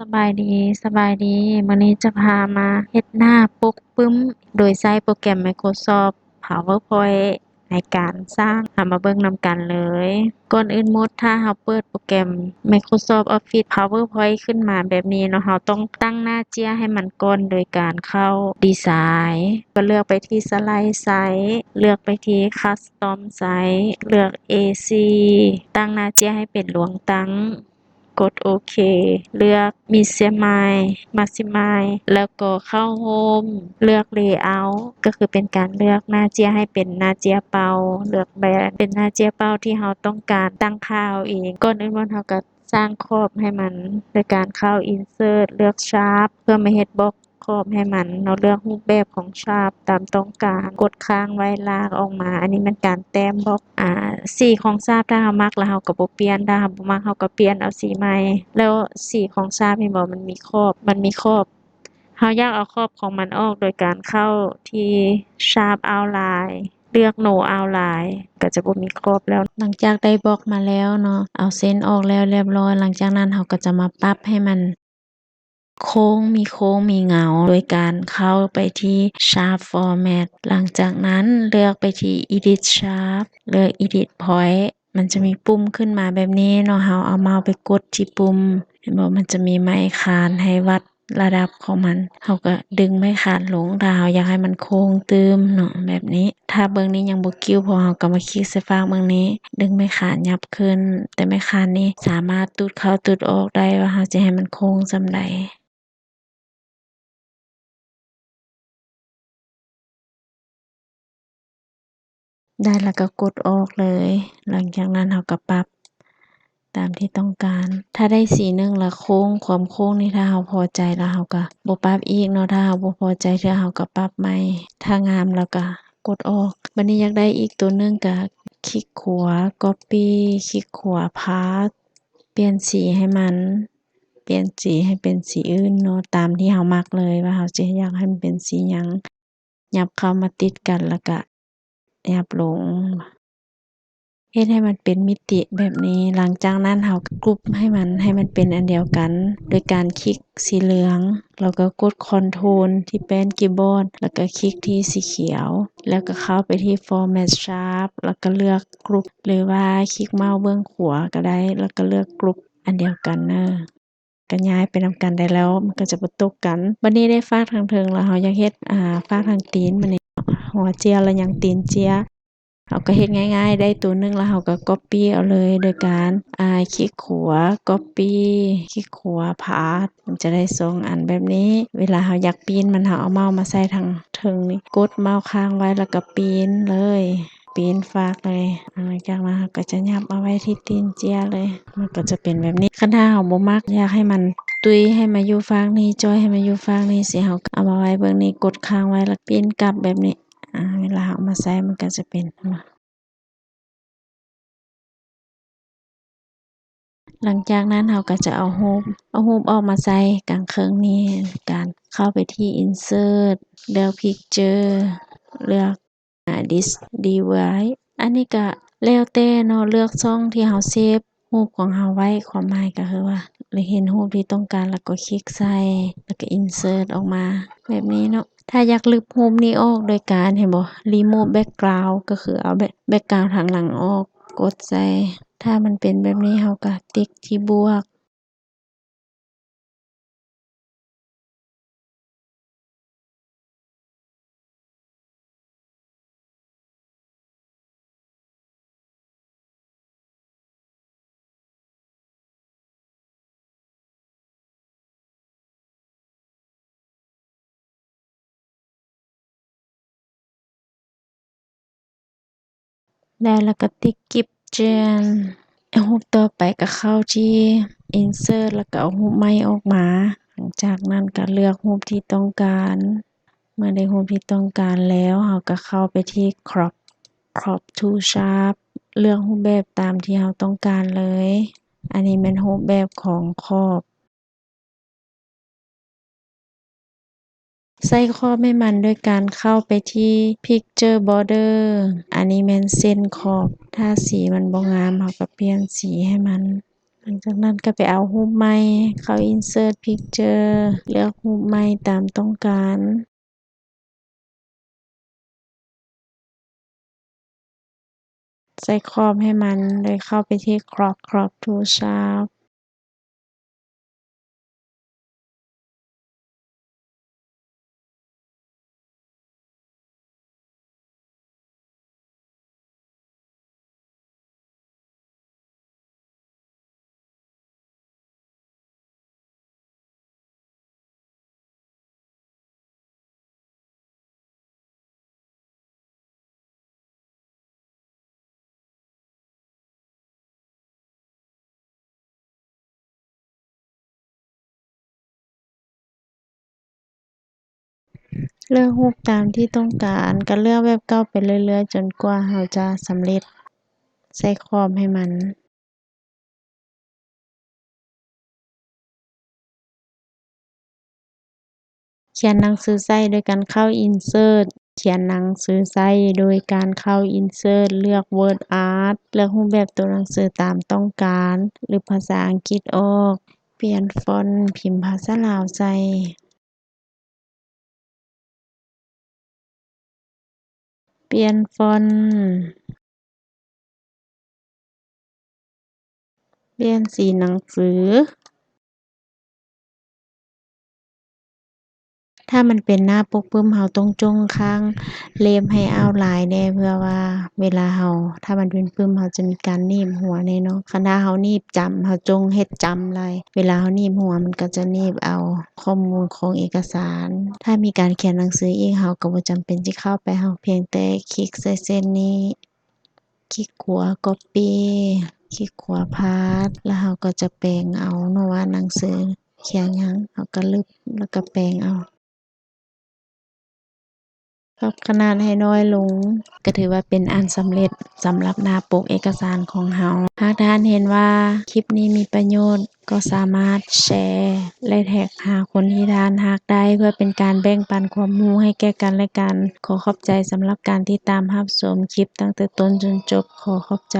สบายดีสบายดีมื้อนี้จะพามาเฮ็ดหน้าปุ๊กปึ้ม โดยใช้โปรแกรม Microsoft PowerPoint ในการสร้างเรามาเบิ่งนำกันเลย ก่อนอื่นมดถ้าเราเปิดโปรแกรม Microsoft Office PowerPoint ขึ้นมาแบบนี้เนาะเราต้องตั้งหน้าเจียให้มันก่อนโดยการเข้าดีไซน์ก็เลือกไปที่ Slide Size เลือกไปที่ Custom Size เลือก AC ตั้งหน้าเจียให้เป็นหลวงตั้ง กดโอเค เลือก Minimize Maximize แล้วก็เข้าโฮมเลือกเลเยอร์ก็คือเป็นการเลือกหน้าเจียให้เป็นหน้าเจียเป่าเลือกแบบเป็นหน้าเจียเป่าที่เราต้องการตั้งค่าเอาเองก่อนอื่นเราก็สร้างขอบให้มันโดยการเข้า Insert เลือก Sharp เพื่อไม่เฮ็ดบล็อก ขอบให้มันเราเลือกรูปแบบของ Sharp ตามต้องการกดค้างไว้ลากออกมา อันนี้มันการแต้มบล็อกอ่าสีของ Sharp ถ้าเรามักแล้วเราก็บ่เปลี่ยนถ้าเราบ่มักเราก็เปลี่ยนเอาสีใหม่ แล้วสีของ Sharp เห็นบ่มันมีขอบมันมีขอบเราอยากเอาขอบของมันออกโดยการเข้าที่ Sharp Outline เลือก No Outline ก็จะบ่มีขอบแล้ว หลังจากได้บล็อกมาแล้วเนาะ เอาเส้นออกแล้วเรียบร้อย หลังจากนั้นเราก็จะมาปรับให้มัน โค้งมีโค้งมีเงา โดยการเข้าไปที่ Sharp Format หลังจากนั้นเลือกไปที่ Edit Sharp เลือก Edit Point มันจะมีปุ่มขึ้นมาแบบนี้เนาะเราเอาเมาส์ไปกดที่ปุ่ม เห็นบ่มันจะมีไม้คานให้วัดระดับของมันเราก็ดึงไม้คานลงถ้าเราอยากให้มันโค้งตึมเนาะแบบนี้ ถ้าเบิ่งนี้ยังบ่กิ้วพอเราก็มาคลิกใส่ฝั่งเบิ่งนี้ ดึงไม้คานยับขึ้น แต่ไม้คานนี้สามารถตูดเข้าตูดออกได้ว่าเราสิให้มันโค้งส่ำใด ได้แล้วก็กดออกเลย หลังจากนั้นเราก็ปรับตามที่ต้องการ ถ้าได้สีหนึ่งล้วโค้ง ความโค้งนี่ถ้าเราพอใจแล้วเราก็บปรับอีกเนาะถ้าเราบ่พอใจเทื่อเราก็ปรับใหม่ ถ้างามแล้วก็กดออกบัดนี้อยากได้อีกตัวหนึ่งก็คลิกขวา Copy คลิกขวา Paste เปลี่ยนสีให้มัน เปลี่ยนสีให้เป็นสีอื่นเนาะตามที่เรามักเลยว่าเราสิอยากให้มันเป็นสีหยังยับเข้ามาติดกันแล้วก็ ยับลงเฮ็ดให้มันเป็นมิติแบบนี้ หลังจากนั้นเราก็กรุ๊ปให้มันให้มันเป็นอันเดียวกัน โดยการคลิกสีเหลือง แล้วก็กด Control ที่แป้นคีย์บอร์ด แล้วก็คลิกที่สีเขียว แล้วก็เข้าไปที่ Format Sharp แล้วก็เลือกกรุ๊ปหรือว่าคลิกเมาส์เบื้องขวาก็ได้ แล้วก็เลือกกรุ๊ปอันเดียวกันเนาะก็ย้ายไปนำกันได้แล้ว มันก็จะบ่ตกกันบัดนี้ได้ฝากทางเทิงแล้วเราอยากเฮ็ดอ่าฝากทางตีนบันี้ หัวเจียแล้วยังตีนเจียเราก็เฮ็ดง่าย ๆ ได้ตัวหนึ่งแล้วเราก็ Copy เอาเลยโดยการอ่าคลิกขวา Copy คลิกขวา Paste มันจะได้2อันแบบนี้ เวลาเราอยากปีนมันเราเอาเมาส์มาใส่ทางเทิงนี้กดเมาส์ค้างไว้แล้วก็ปีนเลย ปีนฝากเลยหลังจากนั้นเราก็จะยับเอาไว้ที่ตีนเจียเลย มันก็จะเป็นแบบนี้คันถ้าเราบ่มักอยากให้มันตุยให้มาอยู่ฝั่งนี้จอยให้มาอยู่ฝั่งนี้สิเราเอามาไว้เบิ่งนี้กดค้างไว้แล้วปีนกลับแบบนี้ เวลาเอามาใส่มันก็จะเป็นหลังจากนั้นเราก็จะเอารูปเอารูปออกมาใส่กลางเคิงนี้การเข้าไปที่ Insert เลือก Picture เลือก This Device อันนี้ก็แล้วแต่เนาะเลือกช่องที่เราเซฟรูปของเราไว้ความหมายก็คือว่าเราเห็นรูปที่ต้องการแล้วก็คลิกใส่แล้วก็ Insert ออกมา แบบนี้เนาะ ถ้าอยากลบรูปนี้ออกโดยการเห็นบ่ Remove Background ก็คือเอาแบ็กกราวทางหลังออก กดใส่ ถ้ามันเป็นแบบนี้เราก็ติ๊กที่บวก ได้แล้วก็ติ๊กกิ๊บแจ้งรูปต่อไปก็เข้าที่ Insert แล้วก็เอารูปใหม่ออกมา หลังจากนั้นก็เลือกรูปที่ต้องการ เมื่อได้รูปที่ต้องการแล้วเราก็เข้าไปที่ Crop Crop to Sharp เลือกรูปแบบตามที่เราต้องการเลย อันนี้แม่นรูปแบบของขอบ ใส่ขอบให้มันด้วยการเข้าไปที่ Picture Border อันนี้แมนเส้นขอบ ถ้าสีมันบ่งามเราก็เปลี่ยนสีให้มัน หลังจากนั้นก็ไปเอารูปใหม่เข้า insert picture เลือกรูปใหม่ตามต้องการใส่ครอบให้มัน โดยเข้าไปที่ crop crop to sharp เลือกรูปตามที่ต้องการ ก็เลือกแบบเก่าไปเรื่อย ๆ จนกว่าเราจะสำเร็จ ใส่ครอบให้มันเขียนหนังสือใส่โดยการเข้า insert เขียนหนังสือใส่โดยการเข้า insert เลือก word art เลือกรูปแบบตัวหนังสือตามต้องการ หรือภาษาอังกฤษออก เปลี่ยนฟอนต์พิมพ์ภาษาลาวใส่ เปลี่ยนฟอนต์ เปลี่ยนสีหนังสือ ถ้ามันเป็นหน้าปกปึ้มเราต้องจงข้างเล็บให้เอาต์ไลน์แน่เพื่อว่าเวลาเราถ้ามันเป็นปึ้มเราจะมีการนีบหัวแน่เนาะคันถ้าเรานีบจำเราจงเฮ็ดจำไว้เวลาเรานีบหัวมันก็จะนีบเอาข้อมูลของเอกสาร ถ้ามีการเขียนหนังสืออีกเราก็บ่จำเป็นสิเข้าไปเราเพียงแต่คลิกใส่เส้นนี้ คลิกขวา copy คลิกขวา paste แล้วเราก็จะแปลงเอาเนาะว่าหนังสือเขียนหยังเราก็ลึบแล้วก็แปลงเอา ปรับขนาดให้น้อยลง ก็ถือว่าเป็นอันสำเร็จสำหรับหน้าปกเอกสารของเราหากท่านเห็นว่าคลิปนี้มีประโยชน์ก็สามารถแชร์และแท็กหาคนที่ท่านรักได้เพื่อเป็นการแบ่งปันความรู้ให้แก่กันและกัน ขอขอบใจสำหรับการติดตามรับชมคลิปตั้งแต่ต้นจนจบขอขอบใจ